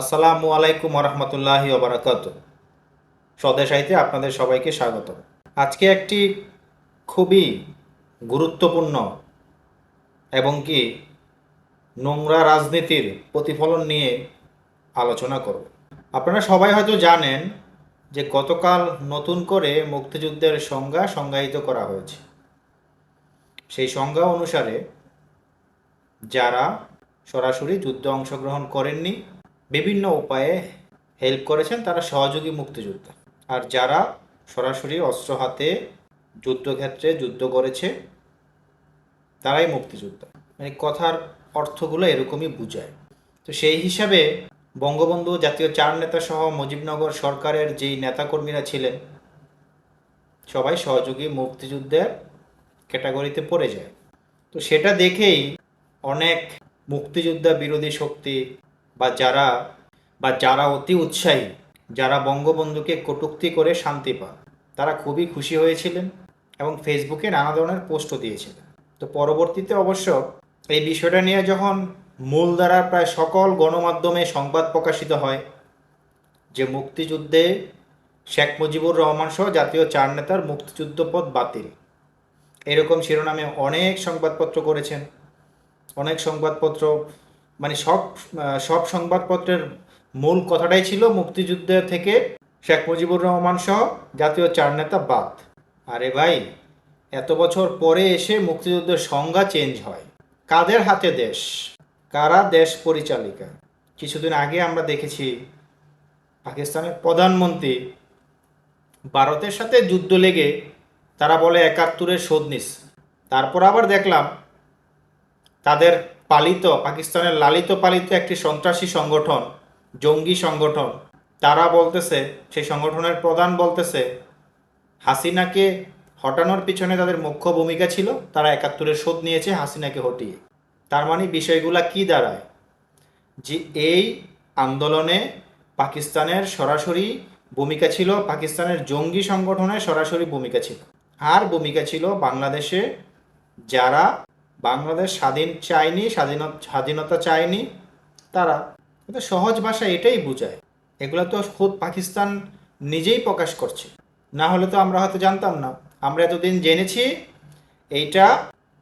আসসালামু আলাইকুম রহমতুল্লাহি ওবরাকাত স্বদেশাইতে আপনাদের সবাইকে স্বাগত। আজকে একটি খুবই গুরুত্বপূর্ণ এবং কি নোংরা রাজনীতির প্রতিফলন নিয়ে আলোচনা করব। আপনারা সবাই হয়তো জানেন যে গতকাল নতুন করে মুক্তিযুদ্ধের সংজ্ঞা সংজ্ঞায়িত করা হয়েছে। সেই সংজ্ঞা অনুসারে যারা সরাসরি যুদ্ধে অংশগ্রহণ করেননি বিভিন্ন উপায়ে হেল্প করেছেন তারা সহযোগী মুক্তিযোদ্ধা। আর যারা সরাসরি অস্ত্র হাতে যুদ্ধক্ষেত্রে যুদ্ধ করেছে, তারাই মুক্তিযোদ্ধা। মানে কথার অর্থগুলো এরকমই বুঝায়। তো সেই হিসাবে বঙ্গবন্ধু জাতীয় চার নেতা সহ মুজিবনগর সরকারের যেই নেতাকর্মীরা ছিলেন, সবাই সহযোগী মুক্তিযুদ্ধের ক্যাটাগরিতে পড়ে যায়। তো সেটা দেখেই অনেক মুক্তিযোদ্ধা বিরোধী শক্তি বা যারা বা যারা অতি উৎসাহী, যারা বঙ্গবন্ধুকে কটূক্তি করে শান্তি পান, তারা খুবই খুশি হয়েছিলেন এবং ফেসবুকে নানা ধরনের পোস্টও দিয়েছিলেন। তো পরবর্তীতে অবশ্য এই বিষয়টা নিয়ে যখন মূল দ্বারা প্রায় সকল গণমাধ্যমে সংবাদ প্রকাশিত হয়, যে মুক্তিযুদ্ধে শেখ মুজিবুর রহমান সহ জাতীয় চার নেতার মুক্তিযুদ্ধ পদ বাতিল, এরকম শিরোনামে অনেক সংবাদপত্র করেছেন। অনেক সংবাদপত্র মানে সব সব সংবাদপত্রের মূল কথাটাই ছিল মুক্তিযুদ্ধের থেকে শেখ মুজিবুর রহমান সহ জাতীয় চার নেতা বাদ। আরে ভাই, এত বছর পরে এসে মুক্তিযুদ্ধের সংজ্ঞা চেঞ্জ হয়। কাদের হাতে দেশ? কারা দেশ পরিচালিকা? কিছুদিন আগে আমরা দেখেছি পাকিস্তানের প্রধানমন্ত্রী ভারতের সাথে যুদ্ধ লেগে তারা বলে একাত্তরের শোধ নিস তারপর আবার দেখলাম তাদের পালিত, পাকিস্তানের লালিত পালিত একটি সন্ত্রাসী সংগঠন, জঙ্গি সংগঠন। তারা বলতেছে, সেই সংগঠনের প্রধান বলতেছে, হাসিনাকে হটানোর পিছনে তাদের মুখ্য ভূমিকা ছিল, তারা একাত্তরের শোধ নিয়েছে হাসিনাকে হটিয়ে। তার মানে বিষয়গুলা কি দাঁড়ায়? যে এই আন্দোলনে পাকিস্তানের সরাসরি ভূমিকা ছিল, পাকিস্তানের জঙ্গি সংগঠনের সরাসরি ভূমিকা ছিল। আর ভূমিকা ছিল বাংলাদেশে যারা বাংলাদেশ স্বাধীন চায়নি স্বাধীনতা স্বাধীনতা চায়নি, তারা সহজ ভাষা এটাই বোঝায়। এগুলো তো খোদ পাকিস্তান নিজেই প্রকাশ করছে। না হলে তো আমরা হয়তো জানতাম না। আমরা এতদিন জেনেছি, এইটা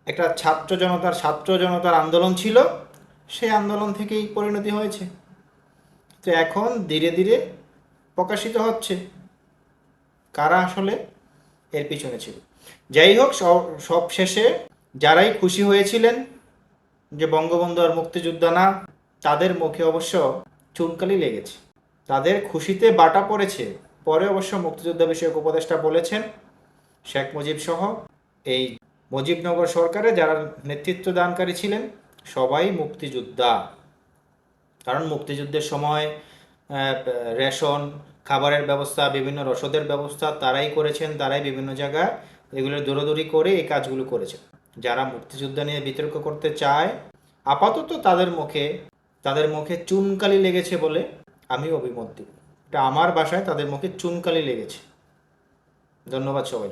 একটা ছাত্র জনতার ছাত্র জনতার আন্দোলন ছিল, সেই আন্দোলন থেকেই পরিণতি হয়েছে। তো এখন ধীরে ধীরে প্রকাশিত হচ্ছে কারা আসলে এর পিছনে ছিল। যাই হোক সব শেষে যারাই খুশি হয়েছিলেন যে বঙ্গবন্ধু আর মুক্তিযোদ্ধা না, তাদের মুখে অবশ্য চুনকালি লেগেছে। তাদের খুশিতে বাটা পড়েছে। পরে অবশ্য মুক্তিযোদ্ধা বিষয়ক উপদেষ্টা বলেছেন, শেখ মুজিব সহ এই মুজিবনগর সরকারে যারা নেতৃত্ব দানকারী ছিলেন, সবাই মুক্তিযোদ্ধা। কারণ মুক্তিযুদ্ধের সময় রেশন, খাবারের ব্যবস্থা, বিভিন্ন রসদের ব্যবস্থা তারাই করেছেন, তারাই বিভিন্ন জায়গায় এগুলো দৌড়াদৌড়ি করে এই কাজগুলো করেছেন। যারা মুক্তিযুদ্ধ নিয়ে বিতর্ক করতে চায়, আপাতত তাদের মুখে তাদের মুখে চুনকালি লেগেছে বলে আমি অভিমত দিই এটা আমার বাসায় তাদের মুখে চুনকালি লেগেছে। ধন্যবাদ সবাই